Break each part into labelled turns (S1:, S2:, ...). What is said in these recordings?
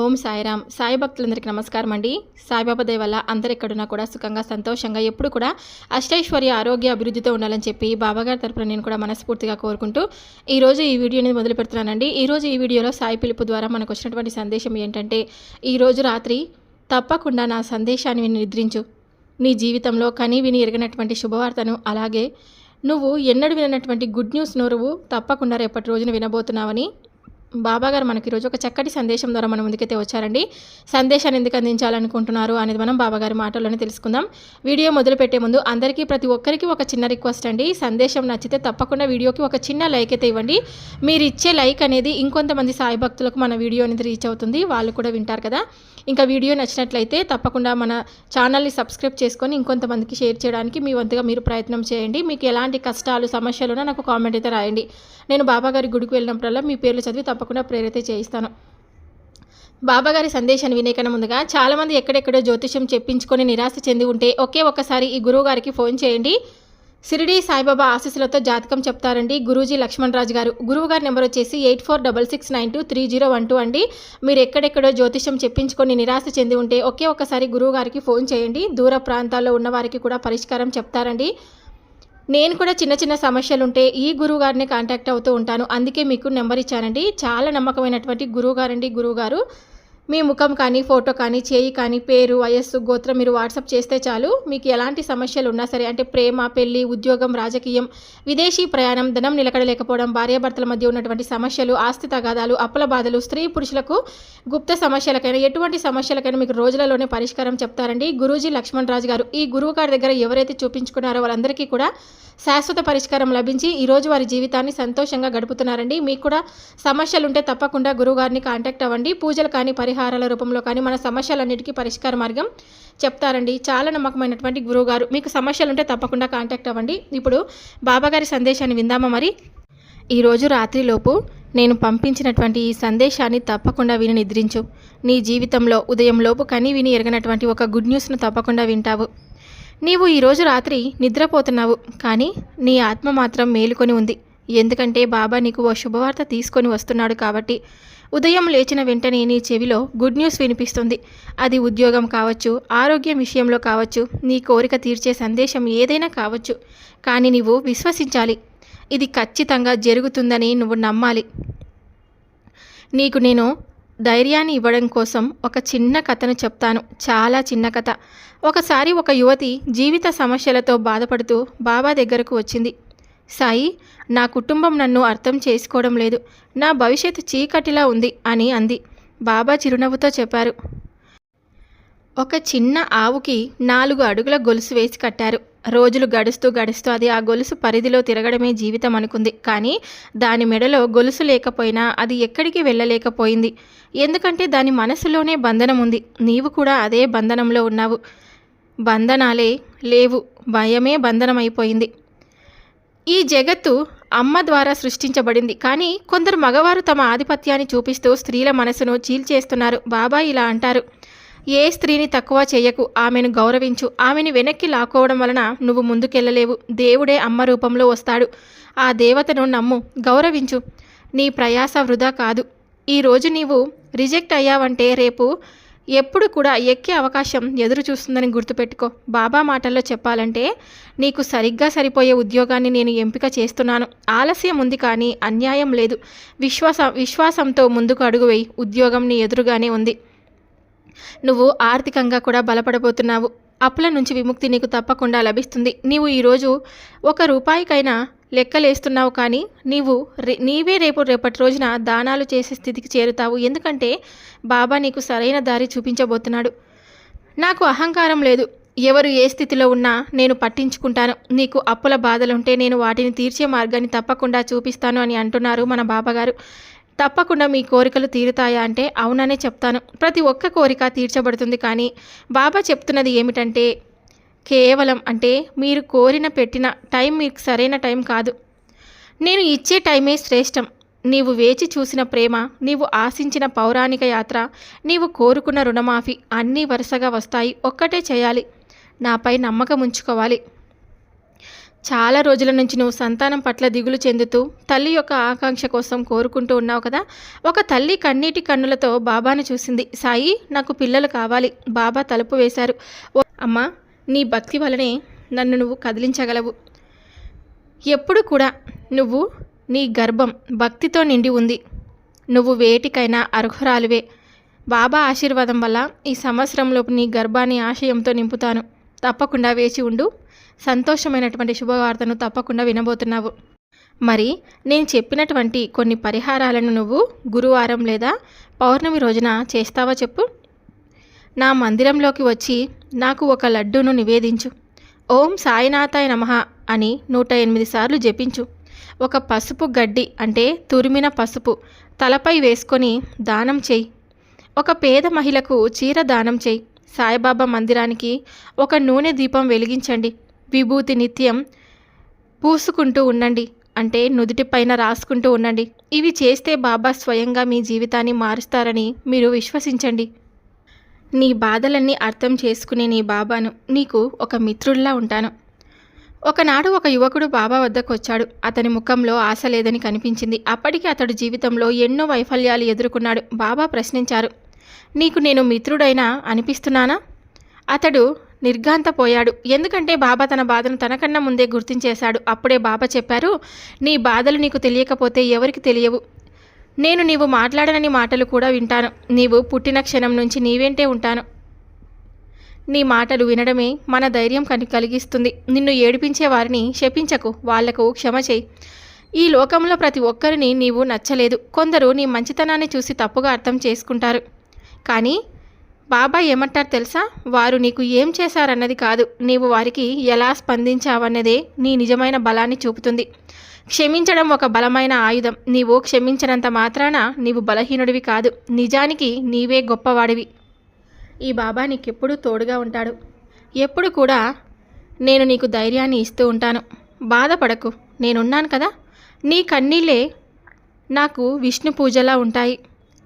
S1: ఓం సాయిరామ్. సాయి భక్తులందరికీ నమస్కారం అండి. సాయిబాబా దయ వల్ల అందరు ఎక్కడున్నా కూడా సుఖంగా సంతోషంగా ఎప్పుడు కూడా అష్టైశ్వర్య ఆరోగ్య అభివృద్ధితో ఉండాలని చెప్పి బాబాగారి తరపున నేను కూడా మనస్ఫూర్తిగా కోరుకుంటూ ఈరోజు ఈ వీడియోని మొదలు పెడుతున్నానండి. ఈరోజు ఈ వీడియోలో సాయి పిలుపు ద్వారా మనకు వచ్చినటువంటి సందేశం ఏంటంటే ఈరోజు రాత్రి తప్పకుండా నా సందేశాన్ని విని నిద్రించు. నీ జీవితంలో కని విని ఎరగనటువంటి శుభవార్తను అలాగే నువ్వు ఎన్నడూ విననటువంటి గుడ్ న్యూస్ నువ్వు తప్పకుండా రేపటి రోజున వినబోతున్నావని బాబాగారు మనకి ఈరోజు ఒక చక్కటి సందేశం ద్వారా మన ముందుకైతే వచ్చారండి. సందేశాన్ని ఎందుకు అందించాలనుకుంటున్నారు అనేది మనం బాబాగారి మాటల్లోనే తెలుసుకుందాం. వీడియో మొదలు పెట్టే ముందు అందరికీ ప్రతి ఒక్కరికి ఒక చిన్న రిక్వెస్ట్ అండి. సందేశం నచ్చితే తప్పకుండా వీడియోకి ఒక చిన్న లైక్ అయితే ఇవ్వండి. మీరు ఇచ్చే లైక్ అనేది ఇంకొంతమంది సాయి భక్తులకు మన వీడియో అనేది రీచ్ అవుతుంది. వాళ్ళు కూడా వింటారు కదా. ఇంకా వీడియో నచ్చినట్లయితే తప్పకుండా మన ఛానల్ని సబ్స్క్రైబ్ చేసుకొని ఇంకొంతమందికి షేర్ చేయడానికి మీ వంతుగా మీరు ప్రయత్నం చేయండి. మీకు ఎలాంటి కష్టాలు సమస్యలు ఉన్నా నాకు కామెంట్ అయితే రాయండి. నేను బాబాగారి గుడికి వెళ్ళినప్పుడల్లా మీ పేర్లు చదివి తప్పకుండా ప్రేరైతే చేయిస్తాను. బాబాగారి సందేశాన్ని వినేకన ముందుగా చాలామంది ఎక్కడెక్కడో జ్యోతిష్యం చెప్పించుకొని నిరాశ చెంది ఉంటే ఒకే ఒక్కసారి ఈ గురువు గారికి ఫోన్ చేయండి. సిరిడి సాయిబాబా ఆశీస్సులతో జాతకం చెప్తారండి గురూజీ లక్ష్మణ్ రాజు గారు. గురువు గారి నెంబర్ వచ్చేసి eight four double six nine two three zero one two అండి. మీరు ఎక్కడెక్కడో జ్యోతిష్యం చెప్పించుకొని నిరాశ చెంది ఉంటే ఒకే ఒక్కసారి గురువు గారికి ఫోన్ చేయండి. దూర ప్రాంతాల్లో ఉన్న వారికి కూడా పరిష్కారం చెప్తారండి. నేను కూడా చిన్న చిన్న సమస్యలు ఉంటే ఈ గురువు గారిని కాంటాక్ట్ అవుతూ ఉంటాను. అందుకే మీకు నెంబర్ ఇచ్చానండి. చాలా నమ్మకమైనటువంటి గురువు గారండి గురువు గారు మీ ముఖం కానీ ఫోటో కానీ చేయి కానీ పేరు వయస్సు గోత్రం మీరు వాట్సాప్ చేస్తే చాలు. మీకు ఎలాంటి సమస్యలు ఉన్నా సరే అంటే ప్రేమ పెళ్ళి ఉద్యోగం రాజకీయం విదేశీ ప్రయాణం ధనం నిలకడలేకపోవడం భార్యాభర్తల మధ్య ఉన్నటువంటి సమస్యలు ఆస్తి తగాదాలు అప్పుల బాధలు స్త్రీ పురుషులకు గుప్త సమస్యలకైనా ఎటువంటి సమస్యలకైనా మీకు రోజులలోనే పరిష్కారం చెప్తారండి. గురూజీ లక్ష్మణ్ రాజు గారు ఈ గురువు గారి దగ్గర ఎవరైతే చూపించుకున్నారో వాళ్ళందరికీ కూడా శాశ్వత పరిష్కారం లభించి ఈరోజు వారి జీవితాన్ని సంతోషంగా గడుపుతున్నారండి. మీకు కూడా సమస్యలుంటే తప్పకుండా తప్పకుండా గురువుగారిని కాంటాక్ట్ అవ్వండి. పూజలు కానీ పరిహారాల రూపంలో కానీ మన సమస్యలన్నిటికీ పరిష్కార మార్గం చెప్తారండి. చాలా నమ్మకమైనటువంటి గురువుగారు. మీకు సమస్యలు ఉంటే తప్పకుండా కాంటాక్ట్ అవ్వండి. ఇప్పుడు బాబాగారి సందేశాన్ని విందామా మరి? ఈరోజు రాత్రిలోపు నేను పంపించినటువంటి ఈ సందేశాన్ని తప్పకుండా విని నిద్రించు. నీ జీవితంలో ఉదయంలోపు కని విని ఎరగనటువంటి ఒక గుడ్ న్యూస్ను తప్పకుండా వింటావు. నీవు ఈరోజు రాత్రి నిద్రపోతున్నావు కానీ నీ ఆత్మ మాత్రం మేలుకొని ఉంది. ఎందుకంటే బాబా నీకు ఓ శుభవార్త తీసుకొని వస్తున్నాడు కాబట్టి ఉదయం లేచిన వెంటనే నీ చెవిలో గుడ్ న్యూస్ వినిపిస్తుంది. అది ఉద్యోగం కావచ్చు ఆరోగ్యం విషయంలో కావచ్చు నీ కోరిక తీర్చే సందేశం ఏదైనా కావచ్చు. కానీ నీవు విశ్వసించాలి. ఇది ఖచ్చితంగా జరుగుతుందని నువ్వు నమ్మాలి. నీకు నేను ధైర్యాన్ని ఇవ్వడం కోసం ఒక చిన్న కథను చెప్తాను. చాలా చిన్న కథ. ఒకసారి ఒక యువతి జీవిత సమస్యలతో బాధపడుతూ బాబా దగ్గరకు వచ్చింది. సాయి నా కుటుంబం నన్ను అర్థం చేసుకోవడం లేదు. నా భవిష్యత్తు చీకటిలా ఉంది అని అంది. బాబా చిరునవ్వుతో చెప్పారు. ఒక చిన్న ఆవుకి నాలుగు అడుగుల గొలుసు వేసి కట్టారు. రోజులు గడుస్తూ గడుస్తూ అది ఆ గొలుసు పరిధిలో తిరగడమే జీవితం అనుకుంది. కానీ దాని మెడలో గొలుసు లేకపోయినా అది ఎక్కడికి వెళ్ళలేకపోయింది. ఎందుకంటే దాని మనసులోనే బంధనం ఉంది. నీవు కూడా అదే బంధనంలో ఉన్నావు. బంధనాలే లేవు. భయమే బంధనమైపోయింది. ఈ జగత్తు అమ్మ ద్వారా సృష్టించబడింది. కానీ కొందరు మగవారు తమ ఆధిపత్యాన్ని చూపిస్తూ స్త్రీల మనసును చీల్చేస్తున్నారు. బాబా ఇలా అంటారు. ఏ స్త్రీని తక్కువ చేయకు ఆమెను గౌరవించు. ఆమెను వెనక్కి లాక్కోవడం వలన నువ్వు ముందుకెళ్ళలేవు. దేవుడే అమ్మ రూపంలో వస్తాడు. ఆ దేవతను నమ్ము గౌరవించు. నీ ప్రయాస వృధా కాదు. ఈరోజు నీవు రిజెక్ట్ అయ్యావంటే రేపు ఎప్పుడు కూడా ఎక్కే అవకాశం ఎదురు చూస్తుందని గుర్తుపెట్టుకో. బాబా మాటల్లో చెప్పాలంటే నీకు సరిగ్గా సరిపోయే ఉద్యోగాన్ని నేను ఎంపిక చేస్తున్నాను. ఆలస్యం ఉంది కానీ అన్యాయం లేదు. విశ్వాస విశ్వాసంతో ముందుకు అడుగు వేయి. ఉద్యోగం నీ ఎదురుగానే ఉంది. నువ్వు ఆర్థికంగా కూడా బలపడబోతున్నావు. అప్పుల నుంచి విముక్తి నీకు తప్పకుండా లభిస్తుంది. నీవు ఈరోజు ఒక రూపాయికైనా లెక్కలేస్తున్నావు కానీ నీవు రే- నీవే రేపు రేపటి రోజున దానాలు చేసే స్థితికి చేరుతావు. ఎందుకంటే బాబా నీకు సరైన దారి చూపించబోతున్నాడు. నాకు అహంకారం లేదు. ఎవరు ఏ స్థితిలో ఉన్నా నేను పట్టించుకుంటాను. నీకు అప్పుల బాధలుంటే నేను వాటిని తీర్చే మార్గాన్ని తప్పకుండా చూపిస్తాను అని అంటున్నారు మన బాబాగారు. తప్పకుండా మీ కోరికలు తీరుతాయా అంటే అవుననే చెప్తాను. ప్రతి ఒక్క కోరిక తీర్చబడుతుంది కానీ బాబా చెప్తున్నది ఏమిటంటే కేవలం అంటే మీరు కోరిన పెట్టిన టైం మీకు సరైన టైం కాదు. నేను ఇచ్చే టైమే శ్రేష్టం. నీవు వేచి చూసిన ప్రేమ నీవు ఆశించిన పౌరాణిక యాత్ర నీవు కోరుకున్న రుణమాఫీ అన్నీ వరుసగా వస్తాయి. ఒక్కటే చేయాలి. నాపై నమ్మకం ఉంచుకోవాలి. చాలా రోజుల నుంచి నువ్వు సంతానం పట్ల దిగులు చెందుతూ తల్లి యొక్క ఆకాంక్ష కోసం కోరుకుంటూ ఉన్నావు కదా? ఒక తల్లి కన్నీటి కన్నులతో బాబాను చూసింది. సాయి నాకు పిల్లలు కావాలి. బాబా తలుపు వేశారు. అమ్మా నీ భక్తి వలనే నన్ను నువ్వు కదిలించగలవు. ఎప్పుడు కూడా నువ్వు నీ గర్భం భక్తితో నిండి ఉంది. నువ్వు వేటికైనా అర్హురాలువే. బాబా ఆశీర్వాదం వల్ల ఈ సంవత్సరంలోపు నీ గర్భాన్ని ఆశయంతో నింపుతాను. తప్పకుండా వేచి ఉండు. సంతోషమైనటువంటి శుభవార్తను తప్పకుండా వినబోతున్నావు. మరి నేను చెప్పినటువంటి కొన్ని పరిహారాలను నువ్వు గురువారం లేదా పౌర్ణమి రోజున చేస్తావా చెప్పు? నా మందిరంలోకి వచ్చి నాకు ఒక లడ్డూను నివేదించు. ఓం సాయినాథాయ నమః అని నూట ఎనిమిది సార్లు జపించు. ఒక పసుపు గడ్డి అంటే తురిమిన పసుపు తలపై వేసుకొని దానం చేయి. ఒక పేద మహిళకు చీర దానం చేయి. సాయిబాబా మందిరానికి ఒక నూనె దీపం వెలిగించండి. విభూతి నిత్యం పూసుకుంటూ ఉండండి. అంటే నుదుటిపైన రాసుకుంటూ ఉండండి. ఇవి చేస్తే బాబా స్వయంగా మీ జీవితాన్ని మారుస్తారని మీరు విశ్వసించండి. నీ బాధలన్నీ అర్థం చేసుకునే నీ బాబాను నీకు ఒక మిత్రుల్లా ఉంటాను. ఒకనాడు ఒక యువకుడు బాబా వద్దకు వచ్చాడు అతని ముఖంలో ఆశ లేదని కనిపించింది. అప్పటికి అతడు జీవితంలో ఎన్నో వైఫల్యాలు ఎదుర్కొన్నాడు. బాబా ప్రశ్నించారు నీకు నేను మిత్రుడైనా అనిపిస్తున్నానా? అతడు నిర్ఘాంతపోయాడు. ఎందుకంటే బాబా తన బాధను తనకన్నా ముందే గుర్తించేశాడు. అప్పుడే బాబా చెప్పారు నీ బాధలు నీకు తెలియకపోతే ఎవరికి తెలియవు. నేను నీవు మాట్లాడనని మాటలు కూడా వింటాను. నీవు పుట్టిన క్షణం నుంచి నీవెంటే ఉంటాను. నీ మాటలు వినడమే మన ధైర్యం కని కలిగిస్తుంది. నిన్ను ఏడిపించే వారిని శపించకు. వాళ్ళకు క్షమ చేయి. ఈ లోకంలో ప్రతి ఒక్కరిని నీవు నచ్చలేదు. కొందరు నీ మంచితనాన్ని చూసి తప్పుగా అర్థం చేసుకుంటారు. కానీ బాబా ఏమంటారు తెలుసా? వారు నీకు ఏం చేశారన్నది కాదు. నీవు వారికి ఎలా స్పందించావన్నదే నీ నిజమైన బలాన్ని చూపుతుంది. క్షమించడం ఒక బలమైన ఆయుధం. నీవు క్షమించినంత మాత్రాన నీవు బలహీనుడివి కాదు. నిజానికి నీవే గొప్పవాడివి. ఈ బాబా నీకెప్పుడూ తోడుగా ఉంటాడు. ఎప్పుడు కూడా నేను నీకు ధైర్యాన్ని ఇస్తూ ఉంటాను. బాధపడకు. నేనున్నాను కదా. నీ కన్నీళ్ళే నాకు విష్ణు పూజలా ఉంటాయి.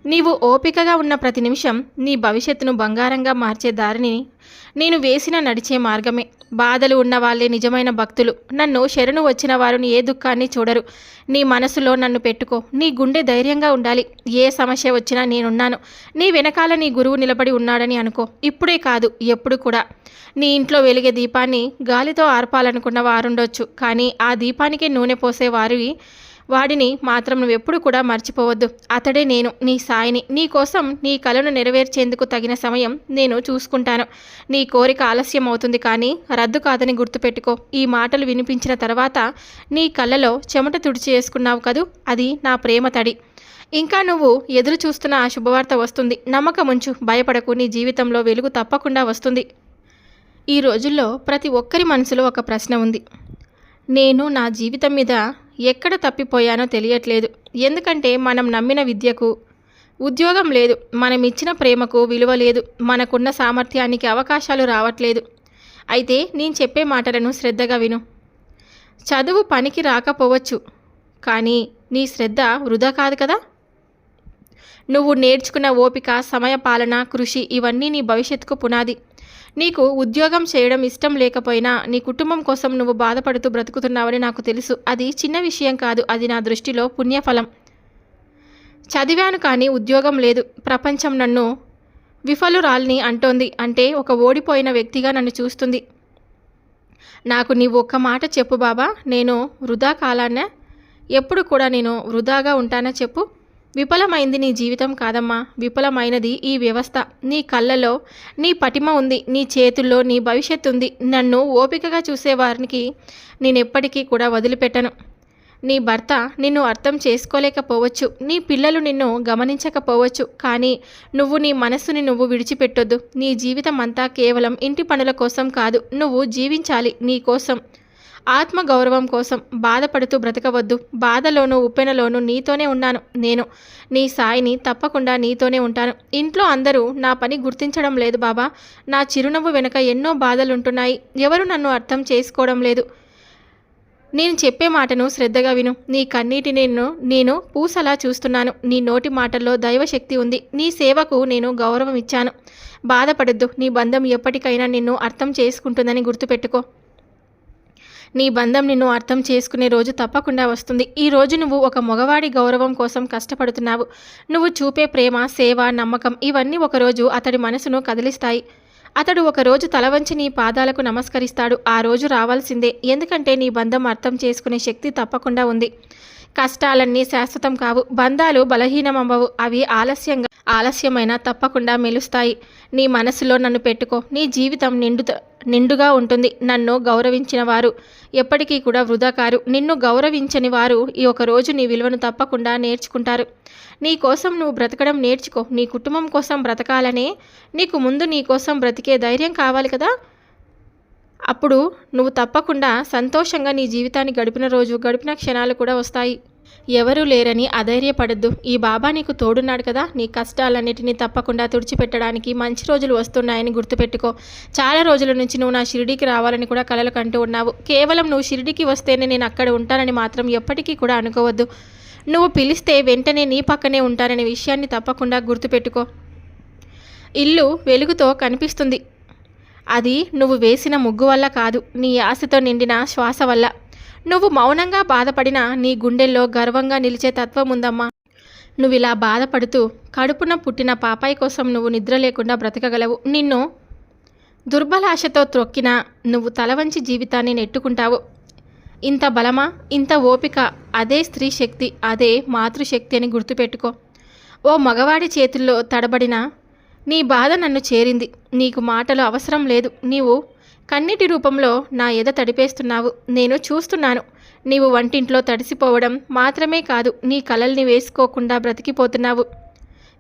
S1: నీవు ఓపికగా ఉన్న ప్రతి నిమిషం నీ భవిష్యత్తును బంగారంగా మార్చే దారిని నేను వేసిన నడిచే మార్గమే. బాధలు ఉన్న వాళ్ళే నిజమైన భక్తులు. నన్ను శరణు వచ్చిన వారిని ఏ దుఃఖాన్ని చూడరు. నీ మనసులో నన్ను పెట్టుకో. నీ గుండె ధైర్యంగా ఉండాలి. ఏ సమస్య వచ్చినా నేనున్నాను. నీ వెనకాల నీ గురువు నిలబడి ఉన్నాడని అనుకో. ఇప్పుడే కాదు ఎప్పుడు కూడా. నీ ఇంట్లో వెలిగే దీపాన్ని గాలితో ఆర్పాలనుకున్న వారుండొచ్చు. కానీ ఆ దీపానికే నూనె పోసే వారివి వాడిని మాత్రం నువ్వెప్పుడు కూడా మర్చిపోవద్దు. అతడే నేను నీ సాయిని. నీ కోసం నీ కలను నెరవేర్చేందుకు తగిన సమయం నేను చూసుకుంటాను. నీ కోరిక ఆలస్యం అవుతుంది కానీ రద్దు కాదని గుర్తుపెట్టుకో. ఈ మాటలు వినిపించిన తర్వాత నీ కళ్ళలో చెమట తుడిచేసుకున్నావు కదూ? అది నా ప్రేమ తడి. ఇంకా నువ్వు ఎదురు చూస్తున్న ఆ శుభవార్త వస్తుంది. నమ్మకం ఉంచు భయపడకు. నీ జీవితంలో వెలుగు తప్పకుండా వస్తుంది. ఈ రోజుల్లో ప్రతి ఒక్కరి మనసులో ఒక ప్రశ్న ఉంది. నేను నా జీవితం మీద ఎక్కడ తప్పిపోయానో తెలియట్లేదు. ఎందుకంటే మనం నమ్మిన విద్యకు ఉద్యోగం లేదు. మనం ఇచ్చిన ప్రేమకు విలువ లేదు. మనకున్న సామర్థ్యానికి అవకాశాలు రావట్లేదు. అయితే నేను చెప్పే మాటలను శ్రద్ధగా విను. చదువు పనికి రాకపోవచ్చు. కానీ నీ శ్రద్ధ వృధా కాదు కదా? నువ్వు నేర్చుకున్న ఓపిక సమయపాలన కృషి ఇవన్నీ నీ భవిష్యత్తుకు పునాది. నీకు ఉద్యోగం చేయడం ఇష్టం లేకపోయినా నీ కుటుంబం కోసం నువ్వు బాధపడుతూ బ్రతుకుతున్నావని నాకు తెలుసు. అది చిన్న విషయం కాదు. అది నా దృష్టిలో పుణ్యఫలం. చదివాను కానీ ఉద్యోగం లేదు. ప్రపంచం నన్ను విఫలురాల్ని అంటోంది. అంటే ఒక ఓడిపోయిన వ్యక్తిగా నన్ను చూస్తుంది. నాకు నీవు ఒక్క మాట చెప్పు బాబా. నేను వృధా కాలాన్న ఎప్పుడు కూడా నేను వృధాగా ఉంటానా చెప్పు. విఫలమైంది నీ జీవితం కాదమ్మా. విఫలమైనది ఈ వ్యవస్థ. నీ కళ్ళలో నీ పటిమ ఉంది. నీ చేతుల్లో నీ భవిష్యత్తు ఉంది. నన్ను ఓపికగా చూసేవారికి నేను ఎప్పటికీ కూడా వదిలిపెట్టను. నీ భర్త నిన్ను అర్థం చేసుకోలేకపోవచ్చు. నీ పిల్లలు నిన్ను గమనించకపోవచ్చు. కానీ నువ్వు నీ మనస్సుని నువ్వు విడిచిపెట్టొద్దు. నీ జీవితం అంతా కేవలం ఇంటి పనుల కోసం కాదు. నువ్వు జీవించాలి నీ కోసం. ఆత్మ గౌరవం కోసం బాధపడుతూ బ్రతకవద్దు. బాధలోనూ ఉప్పెనలోనూ నీతోనే ఉన్నాను నేను. నీ సాయిని తప్పకుండా నీతోనే ఉంటాను. ఇంట్లో అందరూ నా పని గుర్తించడం లేదు బాబా. నా చిరునవ్వు వెనుక ఎన్నో బాధలుంటున్నాయి. ఎవరు నన్ను అర్థం చేసుకోవడం లేదు. నేను చెప్పే మాటను శ్రద్ధగా విను. నీ కన్నీటి నేను నేను పూసలా చూస్తున్నాను. నీ నోటి మాటల్లో దైవశక్తి ఉంది. నీ సేవకు నేను గౌరవం ఇచ్చాను. బాధపడద్దు. నీ బంధం ఎప్పటికైనా నిన్ను అర్థం చేసుకుంటుందని గుర్తుపెట్టుకో. నీ బంధం నిన్ను అర్థం చేసుకునే రోజు తప్పకుండా వస్తుంది. ఈ రోజు నువ్వు ఒక మగవాడి గౌరవం కోసం కష్టపడుతున్నావు. నువ్వు చూపే ప్రేమ సేవ నమ్మకం ఇవన్నీ ఒకరోజు అతడి మనసును కదిలిస్తాయి. అతడు ఒకరోజు తలవంచి నీ పాదాలకు నమస్కరిస్తాడు. ఆ రోజు రావాల్సిందే. ఎందుకంటే నీ బంధం అర్థం చేసుకునే శక్తి తప్పకుండా ఉంది. కష్టాలన్నీ శాశ్వతం కావు. బంధాలు బలహీనమవ్వవు. అవి ఆలస్యంగా ఆలస్యమైన తప్పకుండా మెలుస్తాయి. నీ మనసులో నన్ను పెట్టుకో. నీ జీవితం నిండు నిండుగా ఉంటుంది. నన్ను గౌరవించిన వారు ఎప్పటికీ కూడా వృధా కారు. నిన్ను గౌరవించని వారు ఈ ఒక రోజు నీ విలువను తప్పకుండా నేర్చుకుంటారు. నీ కోసం నువ్వు బ్రతకడం నేర్చుకో. నీ కుటుంబం కోసం బ్రతకాలనే నీకు ముందు నీ కోసం బ్రతికే ధైర్యం కావాలి కదా? అప్పుడు నువ్వు తప్పకుండా సంతోషంగా నీ జీవితాన్ని గడిపిన రోజు గడిపిన క్షణాలు కూడా వస్తాయి. ఎవరూ లేరని అధైర్యపడద్దు. ఈ బాబా నీకు తోడున్నాడు కదా. నీ కష్టాలన్నిటినీ తప్పకుండా తుడిచిపెట్టడానికి మంచి రోజులు వస్తున్నాయని గుర్తుపెట్టుకో. చాలా రోజుల నుంచి నువ్వు నా షిరిడీకి రావాలని కూడా కలలు కంటూ ఉన్నావు. కేవలం నువ్వు షిరిడీకి వస్తేనే నేను అక్కడ ఉంటానని మాత్రం ఎప్పటికీ కూడా అనుకోవద్దు. నువ్వు పిలిస్తే వెంటనే నీ పక్కనే ఉంటాననే విషయాన్ని తప్పకుండా గుర్తుపెట్టుకో. ఇల్లు వెలుగుతో కనిపిస్తుంది. అది నువ్వు వేసిన ముగ్గు వల్ల కాదు నీ ఆశతో నిండిన శ్వాస వల్ల. నువ్వు మౌనంగా బాధపడినా నీ గుండెల్లో గర్వంగా నిలిచే తత్వం ఉందమ్మా. నువ్వు ఇలా బాధపడుతూ కడుపున పుట్టిన పాపాయి కోసం నువ్వు నిద్ర లేకుండా బ్రతకగలవు. నిన్ను దుర్బలాశతో త్రొక్కినా నువ్వు తలవంచి జీవితాన్ని నెట్టుకుంటావు. ఇంత బలమా ఇంత ఓపిక అదే స్త్రీ శక్తి అదే మాతృశక్తి అని గుర్తుపెట్టుకో. ఓ మగవాడి చేతుల్లో తడబడిన నీ బాధ నన్ను చేరింది. నీకు మాటలు అవసరం లేదు. నీవు కన్నీటి రూపంలో నా ఎద తడిపేస్తున్నావు. నేను చూస్తున్నాను. నీవు వంటింట్లో తడిసిపోవడం మాత్రమే కాదు. నీ కలల్ని వేసుకోకుండా బ్రతికిపోతున్నావు.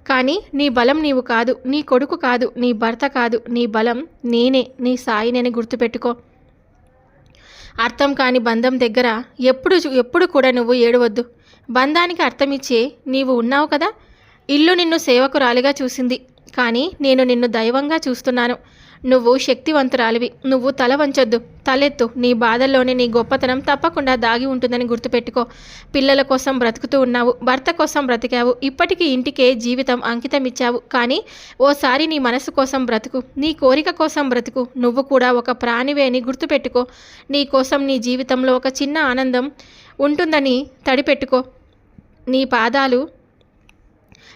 S1: కానీ నీ బలం నీవు కాదు. నీ కొడుకు కాదు. నీ భర్త కాదు. నీ బలం నేనే. నీ సాయినని గుర్తుపెట్టుకో. అర్థం కాని బంధం దగ్గర ఎప్పుడు ఎప్పుడు కూడా నువ్వు ఏడవద్దు. బంధానికి అర్థమిచ్చే నీవు ఉన్నావు కదా? ఇల్లు నిన్ను సేవకురాలిగా చూసింది. కానీ నేను నిన్ను దైవంగా చూస్తున్నాను. నువ్వు శక్తివంతురాలివి. నువ్వు తల వంచొద్దు. తలెత్తు. నీ బాధల్లోనే నీ గొప్పతనం తప్పకుండా దాగి ఉంటుందని గుర్తుపెట్టుకో. పిల్లల కోసం బ్రతుకుతూ ఉన్నావు. భర్త కోసం బ్రతికావు. ఇప్పటికీ ఇంటికే జీవితం అంకితం ఇచ్చావు కానీ ఓసారి నీ మనసు కోసం బ్రతుకు. నీ కోరిక కోసం బ్రతుకు. నువ్వు కూడా ఒక ప్రాణివే అని గుర్తుపెట్టుకో. నీ కోసం నీ జీవితంలో ఒక చిన్న ఆనందం ఉంటుందని తడిపెట్టుకో. నీ పాదాలు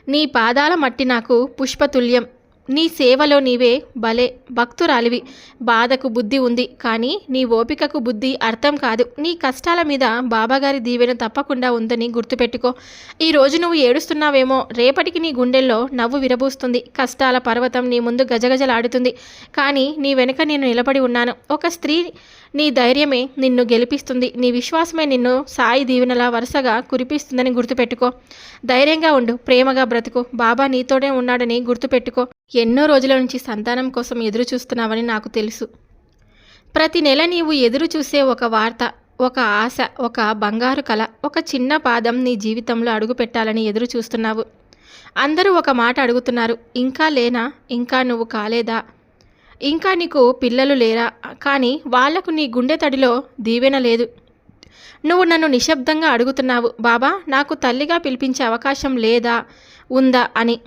S1: నీ పాదాల మట్టి నాకు పుష్పతుల్యం. నీ సేవలో నీవే భలే భక్తురాలివి. బాధకు బుద్ధి ఉంది కానీ నీ ఓపికకు బుద్ధి అర్థం కాదు. నీ కష్టాల మీద బాబాగారి దీవెన తప్పకుండా ఉందని గుర్తుపెట్టుకో. ఈరోజు నువ్వు ఏడుస్తున్నావేమో రేపటికి నీ గుండెల్లో నవ్వు విరబూస్తుంది. కష్టాల పర్వతం నీ ముందు గజగజలాడుతుంది. కానీ నీ వెనుక నేను నిలబడి ఉన్నాను. ఒక స్త్రీ నీ ధైర్యమే నిన్ను గెలిపిస్తుంది. నీ విశ్వాసమే నిన్ను సాయి దీవెనలా వరుసగా కురిపిస్తుందని గుర్తుపెట్టుకో. ధైర్యంగా ఉండు ప్రేమగా బ్రతుకు. బాబా నీతోనే ఉన్నాడని గుర్తుపెట్టుకో. ఎన్నో రోజుల నుంచి సంతానం కోసం ఎదురు చూస్తున్నావని నాకు తెలుసు. ప్రతి నెల నీవు ఎదురు చూసే ఒక వార్త ఒక ఆశ ఒక బంగారు కళ ఒక చిన్న పాదం నీ జీవితంలో అడుగు పెట్టాలని ఎదురు చూస్తున్నావు. అందరూ ఒక మాట అడుగుతున్నారు ఇంకా లేనా? ఇంకా నువ్వు కాలేదా? ఇంకా నీకు పిల్లలు లేరా? కానీ వాళ్ళకు నీ గుండె తడిలో దీవెన లేదు. నువ్వు నన్ను నిశ్శబ్దంగా అడుగుతున్నావు బాబా నాకు తల్లిగా పిలిపించే అవకాశం లేదా ఉందా? అని.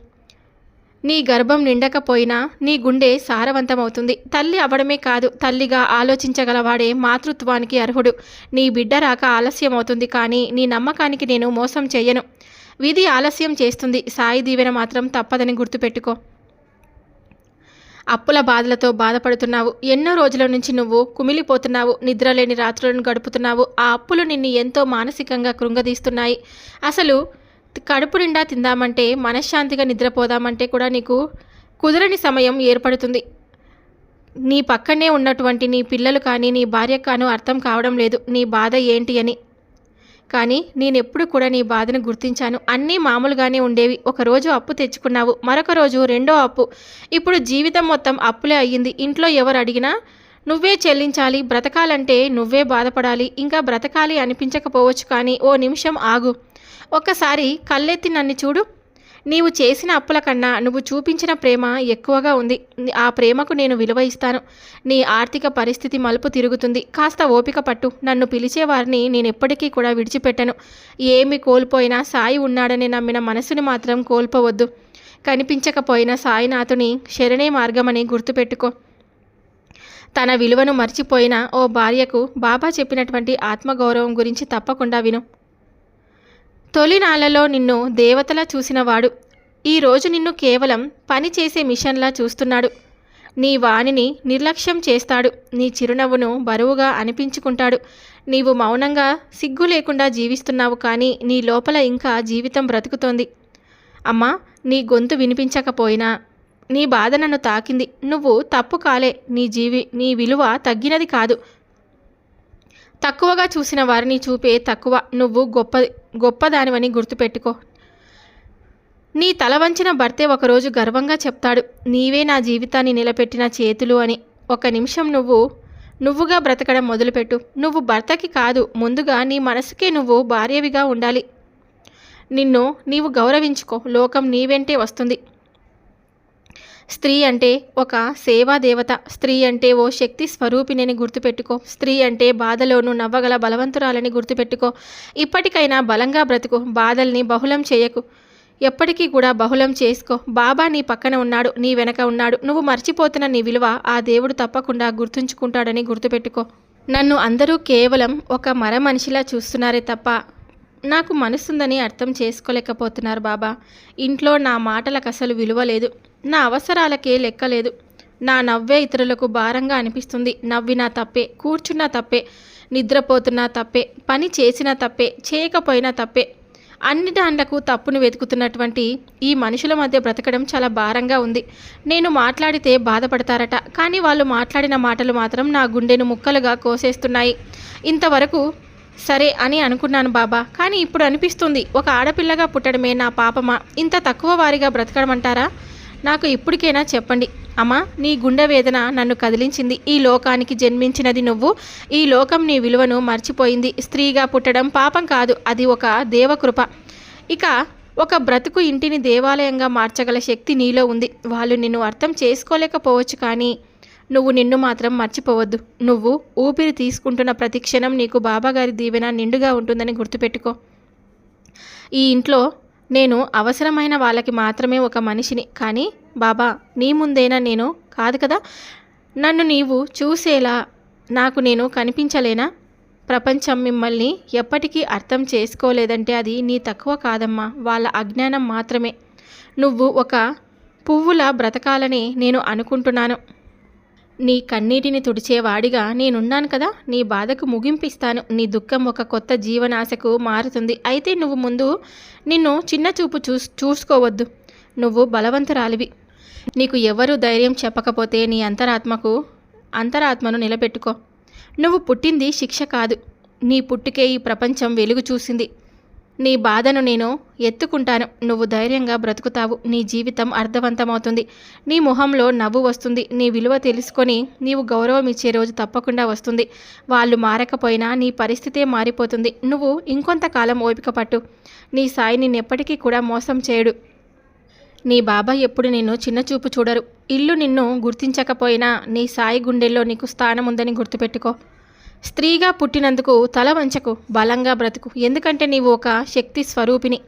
S1: నీ గర్భం నిండకపోయినా నీ గుండె సారవంతమవుతుంది. తల్లి అవడమే కాదు తల్లిగా ఆలోచించగలవాడే మాతృత్వానికి అర్హుడు. నీ బిడ్డ రాక ఆలస్యం అవుతుంది కానీ నీ నమ్మకానికి నేను మోసం చేయను. విధి ఆలస్యం చేస్తుంది. సాయి దీవెన మాత్రం తప్పదని గుర్తుపెట్టుకో. అప్పుల బాధలతో బాధపడుతున్నావు. ఎన్నో రోజుల నుంచి నువ్వు కుమిలిపోతున్నావు. నిద్రలేని రాత్రులను గడుపుతున్నావు. ఆ అప్పులు నిన్ను ఎంతో మానసికంగా కృంగదీస్తున్నాయి. అసలు కడుపు నిండా తిందామంటే మనశ్శాంతిగా నిద్రపోదామంటే కూడా నీకు కుదరని సమయం ఏర్పడుతుంది. నీ పక్కనే ఉన్నటువంటి నీ పిల్లలు కానీ నీ భార్య కాను అర్థం కావడం లేదు. నీ బాధ ఏంటి అని. కానీ నేనెప్పుడు కూడా నీ బాధను గుర్తించాను. అన్నీ మామూలుగానే ఉండేవి. ఒకరోజు అప్పు తెచ్చుకున్నావు. మరొక రోజు రెండో అప్పు. ఇప్పుడు జీవితం మొత్తం అప్పులే అయ్యింది. ఇంట్లో ఎవరు అడిగినా నువ్వే చెల్లించాలి. బ్రతకాలంటే నువ్వే బాధపడాలి. ఇంకా బ్రతకాలి అనిపించకపోవచ్చు కానీ ఓ నిమిషం ఆగు. ఒక్కసారి కళ్ళెత్తి నన్ను చూడు. నీవు చేసిన అప్పుల కన్నా నువ్వు చూపించిన ప్రేమ ఎక్కువగా ఉంది. ఆ ప్రేమకు నేను విలువ ఇస్తాను. నీ ఆర్థిక పరిస్థితి మలుపు తిరుగుతుంది. కాస్త ఓపిక పట్టు. నన్ను పిలిచేవారిని నేను ఎప్పటికీ కూడా విడిచిపెట్టను. ఏమి కోల్పోయినా సాయి ఉన్నాడని నమ్మిన మనసుని మాత్రం కోల్పోవద్దు. కనిపించకపోయిన సాయినాథుని శరణే మార్గమని గుర్తుపెట్టుకో. తన విలువను మర్చిపోయిన ఓ భార్యకు బాబా చెప్పినటువంటి ఆత్మగౌరవం గురించి తప్పకుండా విను. తొలినాళ్ళలో నిన్ను దేవతలా చూసినవాడు. ఈరోజు నిన్ను కేవలం పని చేసే మిషన్లా చూస్తున్నాడు. నీ వాణిని నిర్లక్ష్యం చేస్తాడు. నీ చిరునవ్వును బరువుగా అనిపించుకుంటాడు. నీవు మౌనంగా సిగ్గు లేకుండా జీవిస్తున్నావు కానీ నీ లోపల ఇంకా జీవితం బ్రతుకుతోంది. అమ్మా నీ గొంతు వినిపించకపోయినా నీ బాధ నన్ను తాకింది. నువ్వు తప్పు కాలే. నీ జీవి నీ విలువ తగ్గినది కాదు. తక్కువగా చూసిన వారిని చూపే తక్కువ నువ్వు గొప్ప గొప్పదానివని గుర్తుపెట్టుకో. నీ తల వంచిన భర్తే ఒకరోజు గర్వంగా చెప్తాడు నీవే నా జీవితాన్ని నిలబెట్టిన చేతులు అని. ఒక నిమిషం నువ్వు నువ్వుగా బ్రతకడం మొదలుపెట్టు. నువ్వు భర్తకి కాదు ముందుగా నీ మనసుకే నువ్వు భార్యవిగా ఉండాలి. నిన్ను నీవు గౌరవించుకో. లోకం నీ వెంటే వస్తుంది. స్త్రీ అంటే ఒక సేవా దేవత స్త్రీ అంటే ఓ శక్తి స్వరూపిణిని గుర్తుపెట్టుకో స్త్రీ అంటే బాధలోనూ నవ్వగల బలవంతురాలని గుర్తుపెట్టుకో. ఇప్పటికైనా బలంగా బ్రతుకు బాధల్ని బహుళం చేయకు. ఎప్పటికీ కూడా బహుళం చేసుకో. బాబా నీ పక్కన ఉన్నాడు నీ వెనక ఉన్నాడు. నువ్వు మర్చిపోతున్న నీ విలువ ఆ దేవుడు తప్పకుండా గుర్తుంచుకుంటాడని గుర్తుపెట్టుకో. నన్ను అందరూ కేవలం ఒక మర మనిషిలా చూస్తున్నారే తప్ప నాకు మనసుందని అర్థం చేసుకోలేకపోతున్నారు బాబా. ఇంట్లో నా మాటలకు అసలు విలువ లేదు. నా అవసరాలకే లెక్కలేదు. నా నవ్వే ఇతరులకు భారంగా అనిపిస్తుంది. నవ్వినా తప్పే కూర్చున్నా తప్పే నిద్రపోతున్నా తప్పే పని చేసినా తప్పే చేయకపోయినా తప్పే. అన్ని దాండ్లకు తప్పును వెతుకుతున్నటువంటి ఈ మనుషుల మధ్య బ్రతకడం చాలా భారంగా ఉంది. నేను మాట్లాడితే బాధపడతారట. కానీ వాళ్ళు మాట్లాడిన మాటలు మాత్రం నా గుండెను ముక్కలుగా కోసేస్తున్నాయి. ఇంతవరకు సరే అని అనుకున్నాను బాబా. కానీ ఇప్పుడు అనిపిస్తుంది ఒక ఆడపిల్లగా పుట్టడమే నా పాపమా? ఇంత తక్కువ వారిగా బ్రతకడం అంటారా నాకు ఇప్పటికైనా చెప్పండి. అమ్మా నీ గుండె వేదన నన్ను కదిలించింది. ఈ లోకానికి జన్మించినది నువ్వు. ఈ లోకం నీ విలువను మర్చిపోయింది. స్త్రీగా పుట్టడం పాపం కాదు. అది ఒక దేవకృప. ఇక ఒక బ్రతుకు ఇంటిని దేవాలయంగా మార్చగల శక్తి నీలో ఉంది. వాళ్ళు నిన్ను అర్థం చేసుకోలేకపోవచ్చు కానీ నువ్వు నిన్ను మాత్రం మర్చిపోవద్దు. నువ్వు ఊపిరి తీసుకుంటున్న ప్రతి క్షణం నీకు బాబాగారి దీవెన నిండుగా ఉంటుందని గుర్తుపెట్టుకో. ఈ ఇంట్లో నేను అవసరమైన వాళ్ళకి మాత్రమే ఒక మనిషిని. కానీ బాబా నీ ముందేనా నేను? కాదు కదా? నన్ను నీవు చూసేలా నాకు నేను కనిపించలేనా? ప్రపంచం మిమ్మల్ని ఎప్పటికీ అర్థం చేసుకోలేదంటే అది నీ తక్కువ కాదమ్మా. వాళ్ళ అజ్ఞానం మాత్రమే. నువ్వు ఒక పువ్వులా బ్రతకాలని నేను అనుకుంటున్నాను. నీ కన్నీటిని తుడిచేవాడిగా నేనున్నాను కదా నీ బాధకు ముగింపిస్తాను. నీ దుఃఖం ఒక కొత్త జీవనాశకు మారుతుంది. అయితే నువ్వు ముందు నిన్ను చిన్న చూపు చూ చూసుకోవద్దు. నువ్వు బలవంతురాలివి. నీకు ఎవరు ధైర్యం చెప్పకపోతే నీ అంతరాత్మకు అంతరాత్మను నిలబెట్టుకో. నువ్వు పుట్టింది శిక్ష కాదు. నీ పుట్టుకే ఈ ప్రపంచం వెలుగు చూసింది. నీ బాధను నేను ఎత్తుకుంటాను. నువ్వు ధైర్యంగా బ్రతుకుతావు. నీ జీవితం అర్థవంతమవుతుంది. నీ మొహంలో నవ్వు వస్తుంది. నీ విలువ తెలుసుకొని నీవు గౌరవం ఇచ్చే రోజు తప్పకుండా వస్తుంది. వాళ్ళు మారకపోయినా నీ పరిస్థితే మారిపోతుంది. నువ్వు ఇంకొంతకాలం ఓపిక పట్టు. నీ సాయి నిన్నెప్పటికీ కూడా మోసం చేయడు. నీ బాబా ఎప్పుడు నిన్ను చిన్నచూపు చూడరు. ఇల్లు నిన్ను గుర్తించకపోయినా నీ సాయి గుండెల్లో నీకు స్థానం ఉందని గుర్తుపెట్టుకో. స్త్రీగా పుట్టినందుకు తల వంచకు బలంగా బ్రతుకు. ఎందుకంటే నీవు ఒక శక్తి స్వరూపిణి.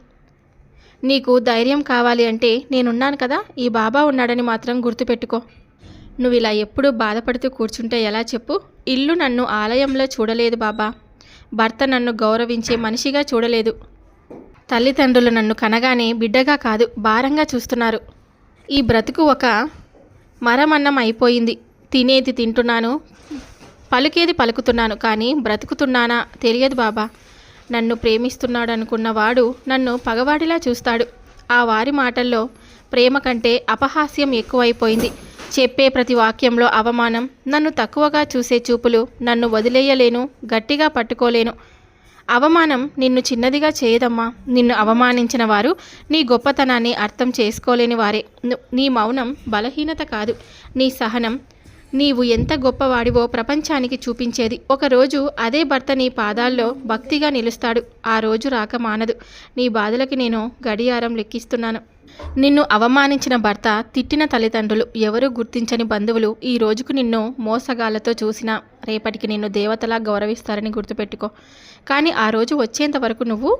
S1: నీకు ధైర్యం కావాలి అంటే నేనున్నాను కదా ఈ బాబా ఉన్నాడని మాత్రం గుర్తుపెట్టుకో. నువ్వు ఇలా ఎప్పుడూ బాధపడుతూ కూర్చుంటే ఎలా చెప్పు? ఇల్లు నన్ను ఆలయంలో చూడలేదు బాబా. భర్త నన్ను గౌరవించే మనిషిగా చూడలేదు. తల్లిదండ్రులు నన్ను కనగానే బిడ్డగా కాదు భారంగా చూస్తున్నారు. ఈ బ్రతుకు ఒక మరమన్నం అయిపోయింది. తినేది తింటున్నాను. పలుకేది పలుకుతున్నాను కానీ బ్రతుకుతున్నానా తెలియదు బాబా. నన్ను ప్రేమిస్తున్నాడు వాడు నన్ను పగవాడిలా చూస్తాడు. ఆ వారి మాటల్లో ప్రేమ కంటే అపహాస్యం ఎక్కువైపోయింది. చెప్పే ప్రతి వాక్యంలో అవమానం నన్ను తక్కువగా చూసే చూపులు నన్ను వదిలేయలేను గట్టిగా పట్టుకోలేను. అవమానం నిన్ను చిన్నదిగా చేయదమ్మా. నిన్ను అవమానించిన వారు నీ గొప్పతనాన్ని అర్థం చేసుకోలేని వారే. నీ మౌనం బలహీనత కాదు. నీ సహనం నీవు ఎంత గొప్పవాడివో ప్రపంచానికి చూపించేది. ఒకరోజు అదే భర్త నీ పాదాల్లో భక్తిగా నిలుస్తాడు. ఆ రోజు రాక మానదు. నీ బాధలకి నేను గడియారం లెక్కిస్తున్నాను. నిన్ను అవమానించిన భర్త తిట్టిన తల్లిదండ్రులు ఎవరూ గుర్తించని బంధువులు ఈ రోజుకు నిన్ను మోసగాళ్ళతో చూసినా రేపటికి నిన్ను దేవతలా గౌరవిస్తారని గుర్తుపెట్టుకో. కానీ ఆ రోజు వచ్చేంత వరకు నువ్వు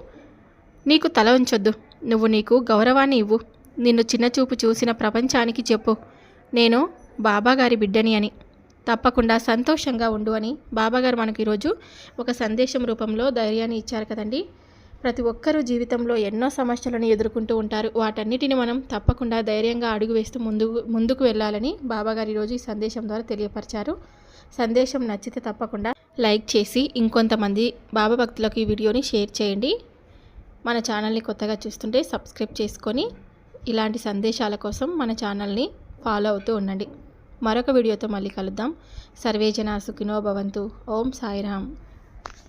S1: నీకు తల ఉంచొద్దు. నువ్వు నీకు గౌరవాన్ని ఇవ్వు. నిన్ను చిన్నచూపు చూసిన ప్రపంచానికి చెప్పు. నేను బాబాగారి బిడ్డని అని. తప్పకుండా సంతోషంగా ఉండు అని బాబాగారు మనకు ఈరోజు ఒక సందేశం రూపంలో ధైర్యాన్ని ఇచ్చారు కదండి. ప్రతి ఒక్కరూ జీవితంలో ఎన్నో సమస్యలను ఎదుర్కొంటూ ఉంటారు. వాటన్నిటిని మనం తప్పకుండా ధైర్యంగా అడుగు వేస్తూ ముందుకు ముందుకు వెళ్ళాలని బాబాగారు ఈరోజు ఈ సందేశం ద్వారా తెలియపరిచారు. సందేశం నచ్చితే తప్పకుండా లైక్ చేసి ఇంకొంతమంది బాబా భక్తులకు ఈ వీడియోని షేర్ చేయండి. మన ఛానల్ని కొత్తగా చూస్తుంటే సబ్స్క్రైబ్ చేసుకొని ఇలాంటి సందేశాల కోసం మన ఛానల్ని ఫాలో అవుతూ ఉండండి. మరొక వీడియోతో మళ్ళీ కలుద్దాం. సర్వేజన సుఖినో భవంతు. ఓం సాయిరామ్.